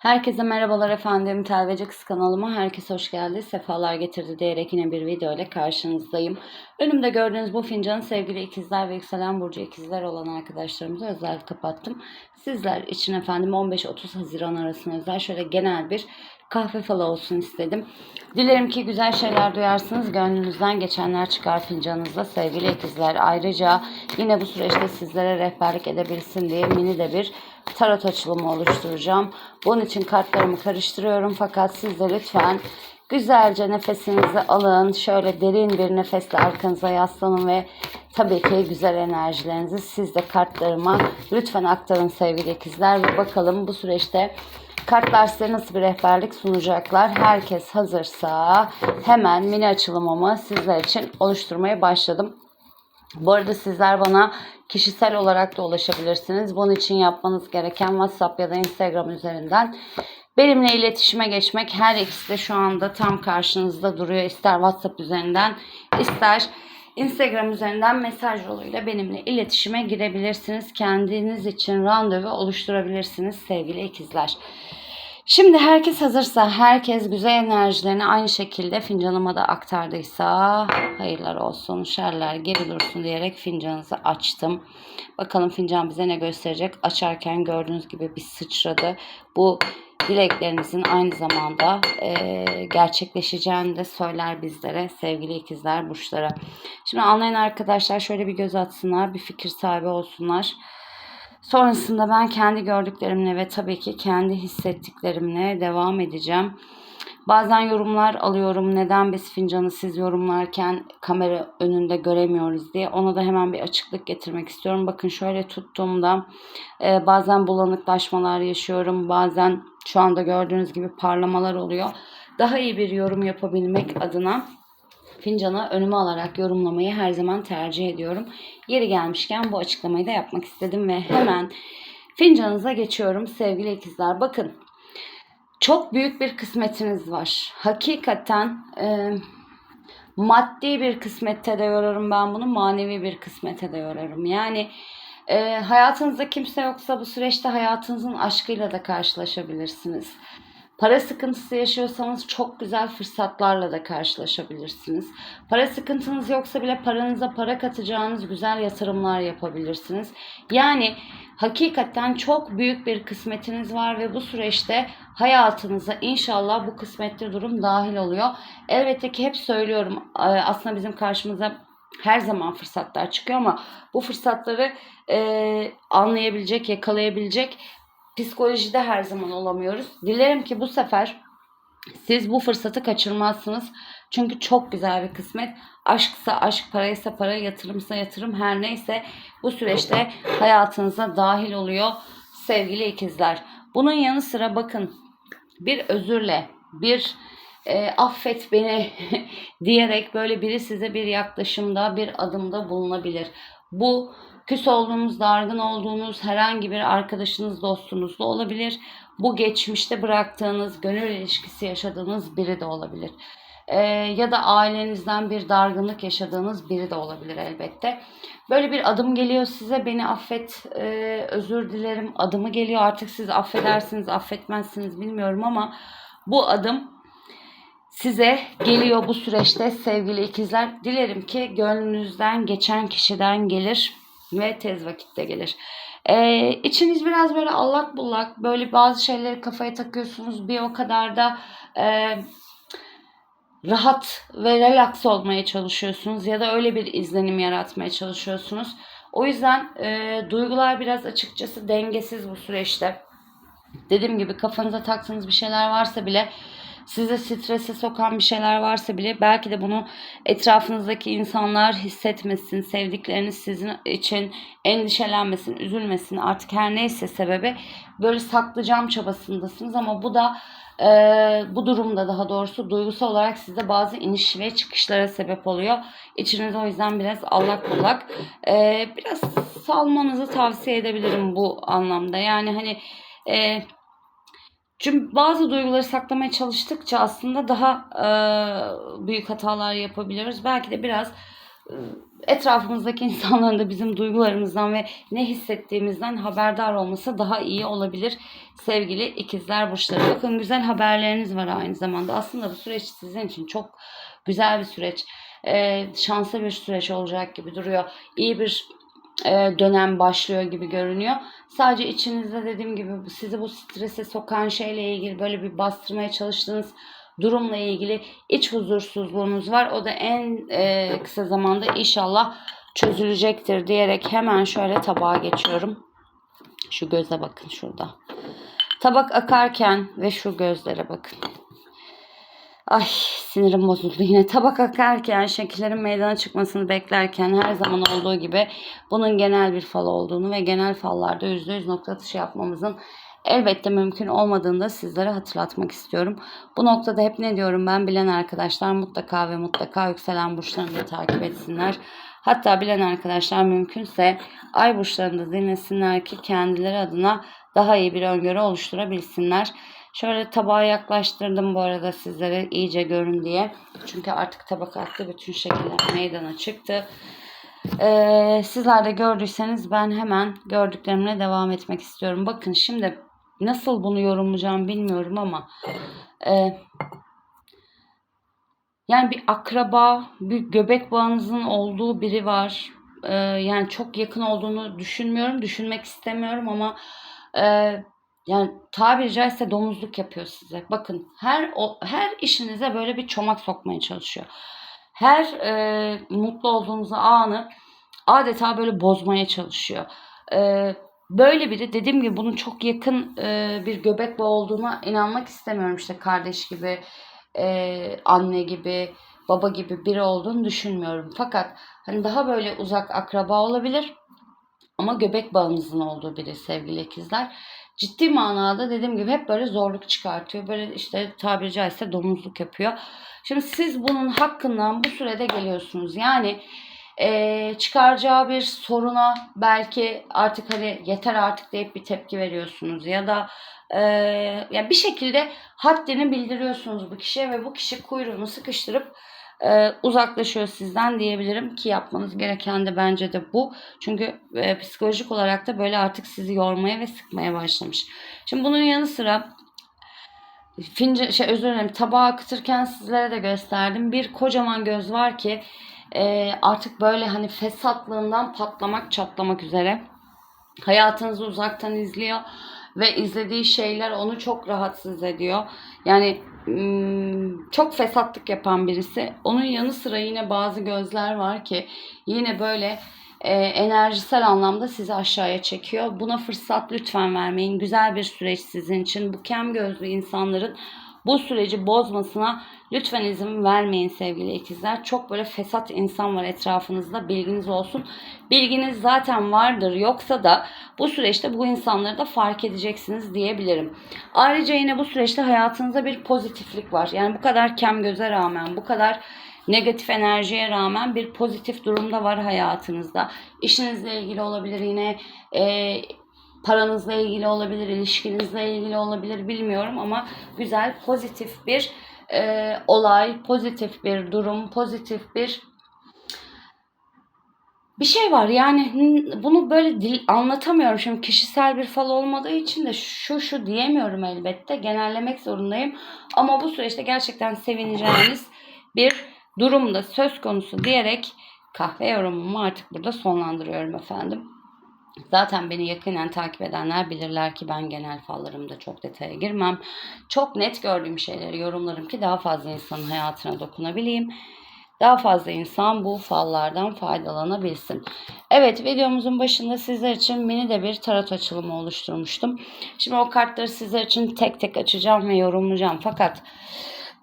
Herkese merhabalar efendim. Telvece Kız kanalıma herkes hoş geldi. Sefalar getirdi diyerek yine bir video ile karşınızdayım. Önümde gördüğünüz bu fincanı sevgili ikizler ve yükselen burcu ikizler olan arkadaşlarımıza özel kapattım. Sizler için efendim 15-30 Haziran arasında özel şöyle genel bir kahve falı olsun istedim. Dilerim ki güzel şeyler duyarsınız. Gönlünüzden geçenler çıkar fincanınızda sevgili ikizler. Ayrıca yine bu süreçte sizlere rehberlik edebilsin diye mini de bir tarot açılımı oluşturacağım. Bunun için kartlarımı karıştırıyorum fakat siz de lütfen güzelce nefesinizi alın. Şöyle derin bir nefesle arkanıza yaslanın ve tabii ki güzel enerjilerinizi siz de kartlarıma lütfen aktarın sevgili ikizler ve bakalım bu süreçte Kartlar size nasıl bir rehberlik sunacaklar? Herkes hazırsa hemen mini açılımımı sizler için oluşturmaya başladım. Bu arada sizler bana kişisel olarak da ulaşabilirsiniz. Bunun için yapmanız gereken WhatsApp ya da Instagram üzerinden benimle iletişime geçmek. Her ikisi de şu anda tam karşınızda duruyor. İster WhatsApp üzerinden ister Instagram üzerinden mesaj yoluyla benimle iletişime girebilirsiniz. Kendiniz için randevu oluşturabilirsiniz sevgili ikizler. Şimdi herkes hazırsa, herkes güzel enerjilerini aynı şekilde fincanıma da aktardıysa hayırlar olsun, şerler geri dursun diyerek fincanınızı açtım. Bakalım fincan bize ne gösterecek. Açarken gördüğünüz gibi bir sıçradı. Bu dileklerinizin aynı zamanda e, gerçekleşeceğini de söyler bizlere sevgili ikizler burçlara. Şimdi anlayan arkadaşlar şöyle bir göz atsınlar, bir fikir sahibi olsunlar. Sonrasında ben kendi gördüklerimle ve tabii ki kendi hissettiklerimle devam edeceğim. Bazen yorumlar alıyorum. Neden biz fincanı siz yorumlarken kamera önünde göremiyoruz diye. Ona da hemen bir açıklık getirmek istiyorum. Bakın şöyle tuttuğumda e, bazen bulanıklaşmalar yaşıyorum. Bazen şu anda gördüğünüz gibi parlamalar oluyor. Daha iyi bir yorum yapabilmek adına fincanı önüme alarak yorumlamayı her zaman tercih ediyorum. Yeri gelmişken bu açıklamayı da yapmak istedim ve hemen fincanınıza geçiyorum sevgili ikizler. Bakın çok büyük bir kısmetiniz var. Hakikaten e, maddi bir kısmette de yorarım ben bunu, manevi bir kısmete de yorarım. Yani e, hayatınızda kimse yoksa bu süreçte hayatınızın aşkıyla da karşılaşabilirsiniz. Para sıkıntısı yaşıyorsanız çok güzel fırsatlarla da karşılaşabilirsiniz. Para sıkıntınız yoksa bile paranıza para katacağınız güzel yatırımlar yapabilirsiniz. Yani hakikaten çok büyük bir kısmetiniz var ve bu süreçte hayatınıza inşallah bu kısmetli durum dahil oluyor. Elbette ki hep söylüyorum aslında bizim karşımıza her zaman fırsatlar çıkıyor ama bu fırsatları e, anlayabilecek, yakalayabilecek psikolojide her zaman olamıyoruz. Dilerim ki bu sefer siz bu fırsatı kaçırmazsınız. Çünkü çok güzel bir kısmet. Aşksa aşk, paraysa para, yatırımsa yatırım her neyse bu süreçte hayatınıza dahil oluyor sevgili ikizler. Bunun yanı sıra bakın bir özürle, bir e, affet beni diyerek böyle biri size bir yaklaşımda, bir adımda bulunabilir. Bu küs olduğunuz, dargın olduğunuz herhangi bir arkadaşınız, dostunuz da olabilir. Bu geçmişte bıraktığınız, gönül ilişkisi yaşadığınız biri de olabilir. Ee, ya da ailenizden bir dargınlık yaşadığınız biri de olabilir elbette. Böyle bir adım geliyor size beni affet, e, özür dilerim adımı geliyor. Artık siz affedersiniz, affetmezsiniz bilmiyorum ama bu adım size geliyor bu süreçte sevgili ikizler. Dilerim ki gönlünüzden geçen kişiden gelir ve tez vakitte gelir. Ee, içiniz biraz böyle allak bullak böyle bazı şeyleri kafaya takıyorsunuz bir o kadar da e, rahat ve relax olmaya çalışıyorsunuz ya da öyle bir izlenim yaratmaya çalışıyorsunuz. O yüzden e, duygular biraz açıkçası dengesiz bu süreçte. Dediğim gibi kafanıza taktığınız bir şeyler varsa bile size strese sokan bir şeyler varsa bile belki de bunu etrafınızdaki insanlar hissetmesin, sevdikleriniz sizin için endişelenmesin, üzülmesin artık her neyse sebebi böyle saklayacağım çabasındasınız ama bu da e, bu durumda daha doğrusu duygusal olarak sizde bazı iniş ve çıkışlara sebep oluyor. İçiniz o yüzden biraz allak bullak. E, biraz salmanızı tavsiye edebilirim bu anlamda. Yani hani e, çünkü bazı duyguları saklamaya çalıştıkça aslında daha e, büyük hatalar yapabiliyoruz. Belki de biraz etrafımızdaki insanların da bizim duygularımızdan ve ne hissettiğimizden haberdar olması daha iyi olabilir sevgili ikizler burçları. Bakın güzel haberleriniz var aynı zamanda. Aslında bu süreç sizin için çok güzel bir süreç. Ee, şanslı bir süreç olacak gibi duruyor. İyi bir e, dönem başlıyor gibi görünüyor. Sadece içinizde dediğim gibi sizi bu strese sokan şeyle ilgili böyle bir bastırmaya çalıştığınız durumla ilgili iç huzursuzluğunuz var. O da en e, kısa zamanda inşallah çözülecektir diyerek hemen şöyle tabağa geçiyorum. Şu göze bakın şurada. Tabak akarken ve şu gözlere bakın. Ay sinirim bozuldu yine. Tabak akarken şekillerin meydana çıkmasını beklerken her zaman olduğu gibi bunun genel bir fal olduğunu ve genel fallarda %100 nokta atışı yapmamızın elbette mümkün olmadığını da sizlere hatırlatmak istiyorum. Bu noktada hep ne diyorum ben bilen arkadaşlar mutlaka ve mutlaka yükselen burçlarını da takip etsinler. Hatta bilen arkadaşlar mümkünse ay burçlarını da dinlesinler ki kendileri adına daha iyi bir öngörü oluşturabilsinler. Şöyle tabağa yaklaştırdım bu arada sizlere iyice görün diye. Çünkü artık tabak attı bütün şekiller meydana çıktı. Ee, sizler de gördüyseniz ben hemen gördüklerimle devam etmek istiyorum. Bakın şimdi nasıl bunu yorumlayacağım bilmiyorum ama e, yani bir akraba, bir göbek bağınızın olduğu biri var. Ee, yani çok yakın olduğunu düşünmüyorum, düşünmek istemiyorum ama e, yani tabiri caizse domuzluk yapıyor size. Bakın her o, her işinize böyle bir çomak sokmaya çalışıyor. Her e, mutlu olduğunuz anı adeta böyle bozmaya çalışıyor. E, böyle biri dediğim gibi bunun çok yakın e, bir göbek bağı olduğuna inanmak istemiyorum. İşte kardeş gibi, e, anne gibi, baba gibi biri olduğunu düşünmüyorum. Fakat hani daha böyle uzak akraba olabilir ama göbek bağınızın olduğu biri sevgili ikizler ciddi manada dediğim gibi hep böyle zorluk çıkartıyor. Böyle işte tabiri caizse domuzluk yapıyor. Şimdi siz bunun hakkından bu sürede geliyorsunuz. Yani e, çıkaracağı bir soruna belki artık hani yeter artık deyip bir tepki veriyorsunuz. Ya da e, yani bir şekilde haddini bildiriyorsunuz bu kişiye ve bu kişi kuyruğunu sıkıştırıp e, uzaklaşıyor sizden diyebilirim ki yapmanız gereken de bence de bu. Çünkü e, psikolojik olarak da böyle artık sizi yormaya ve sıkmaya başlamış. Şimdi bunun yanı sıra fince şey özür dilerim tabağı akıtırken sizlere de gösterdim. Bir kocaman göz var ki e, artık böyle hani fesatlığından patlamak çatlamak üzere. Hayatınızı uzaktan izliyor ve izlediği şeyler onu çok rahatsız ediyor. Yani çok fesatlık yapan birisi. Onun yanı sıra yine bazı gözler var ki yine böyle e, enerjisel anlamda sizi aşağıya çekiyor. Buna fırsat lütfen vermeyin. Güzel bir süreç sizin için. Bu kem gözlü insanların bu süreci bozmasına lütfen izin vermeyin sevgili ikizler. Çok böyle fesat insan var etrafınızda bilginiz olsun. Bilginiz zaten vardır yoksa da bu süreçte bu insanları da fark edeceksiniz diyebilirim. Ayrıca yine bu süreçte hayatınızda bir pozitiflik var. Yani bu kadar kem göze rağmen bu kadar negatif enerjiye rağmen bir pozitif durumda var hayatınızda. İşinizle ilgili olabilir yine e, paranızla ilgili olabilir, ilişkinizle ilgili olabilir bilmiyorum ama güzel pozitif bir e, olay, pozitif bir durum, pozitif bir bir şey var. Yani bunu böyle dil anlatamıyorum. Şimdi kişisel bir fal olmadığı için de şu şu diyemiyorum elbette. Genellemek zorundayım. Ama bu süreçte gerçekten sevineceğiniz bir durumda söz konusu diyerek kahve yorumumu artık burada sonlandırıyorum efendim. Zaten beni yakinen takip edenler bilirler ki ben genel fallarımda çok detaya girmem. Çok net gördüğüm şeyleri yorumlarım ki daha fazla insanın hayatına dokunabileyim. Daha fazla insan bu fallardan faydalanabilsin. Evet videomuzun başında sizler için mini de bir tarot açılımı oluşturmuştum. Şimdi o kartları sizler için tek tek açacağım ve yorumlayacağım. Fakat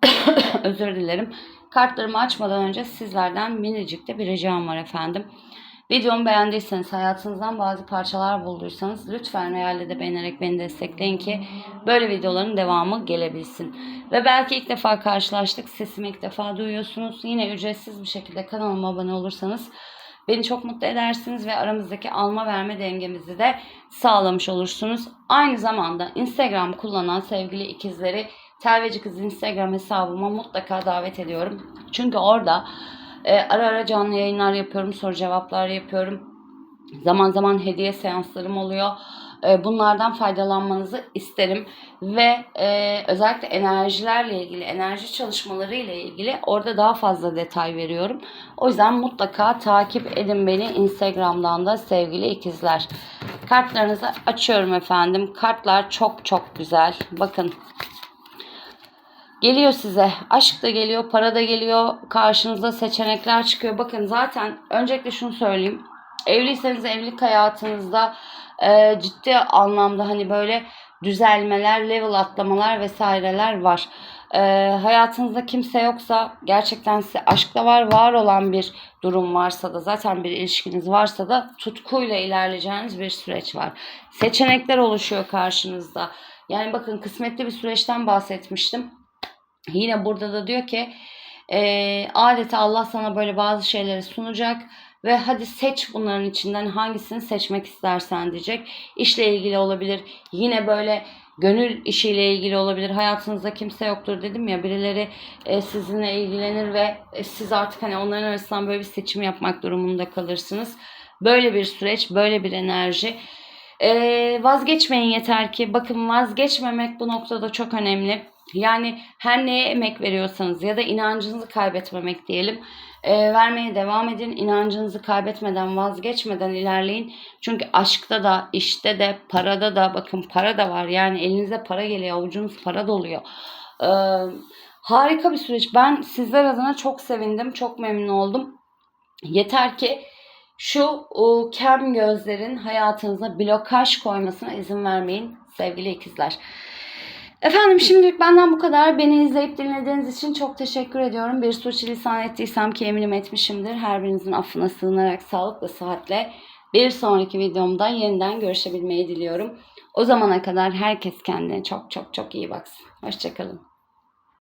özür dilerim. Kartlarımı açmadan önce sizlerden minicik de bir ricam var efendim. Videomu beğendiyseniz, hayatınızdan bazı parçalar bulduysanız lütfen realde de beğenerek beni destekleyin ki böyle videoların devamı gelebilsin. Ve belki ilk defa karşılaştık, sesimi ilk defa duyuyorsunuz. Yine ücretsiz bir şekilde kanalıma abone olursanız beni çok mutlu edersiniz ve aramızdaki alma verme dengemizi de sağlamış olursunuz. Aynı zamanda Instagram kullanan sevgili ikizleri Telveci Kız Instagram hesabıma mutlaka davet ediyorum. Çünkü orada E, ara ara canlı yayınlar yapıyorum, soru cevaplar yapıyorum. Zaman zaman hediye seanslarım oluyor. E, bunlardan faydalanmanızı isterim. Ve e, özellikle enerjilerle ilgili, enerji çalışmaları ile ilgili orada daha fazla detay veriyorum. O yüzden mutlaka takip edin beni Instagram'dan da sevgili ikizler. Kartlarınızı açıyorum efendim. Kartlar çok çok güzel. Bakın Geliyor size. Aşk da geliyor, para da geliyor. Karşınıza seçenekler çıkıyor. Bakın zaten öncelikle şunu söyleyeyim. Evliyseniz evlilik hayatınızda e, ciddi anlamda hani böyle düzelmeler, level atlamalar vesaireler var. E, hayatınızda kimse yoksa gerçekten size aşkla var, var olan bir durum varsa da zaten bir ilişkiniz varsa da tutkuyla ilerleyeceğiniz bir süreç var. Seçenekler oluşuyor karşınızda. Yani bakın kısmetli bir süreçten bahsetmiştim. Yine burada da diyor ki e, adeta Allah sana böyle bazı şeyleri sunacak ve hadi seç bunların içinden hangisini seçmek istersen diyecek. İşle ilgili olabilir. Yine böyle gönül işiyle ilgili olabilir. Hayatınızda kimse yoktur dedim ya birileri e, sizinle ilgilenir ve e, siz artık hani onların arasından böyle bir seçim yapmak durumunda kalırsınız. Böyle bir süreç, böyle bir enerji. E, vazgeçmeyin yeter ki. Bakın vazgeçmemek bu noktada çok önemli. Yani her neye emek veriyorsanız ya da inancınızı kaybetmemek diyelim. e, vermeye devam edin. İnancınızı kaybetmeden, vazgeçmeden ilerleyin. Çünkü aşkta da, işte de, parada da bakın para da var. Yani elinize para geliyor, avucunuz para doluyor. E, harika bir süreç. Ben sizler adına çok sevindim, çok memnun oldum. Yeter ki şu o, kem gözlerin hayatınıza blokaj koymasına izin vermeyin sevgili ikizler. Efendim şimdilik benden bu kadar. Beni izleyip dinlediğiniz için çok teşekkür ediyorum. Bir suçlisan ettiysem ki eminim etmişimdir. Her birinizin affına sığınarak sağlıklı sıhhatle bir sonraki videomda yeniden görüşebilmeyi diliyorum. O zamana kadar herkes kendine çok çok çok iyi baksın. Hoşçakalın.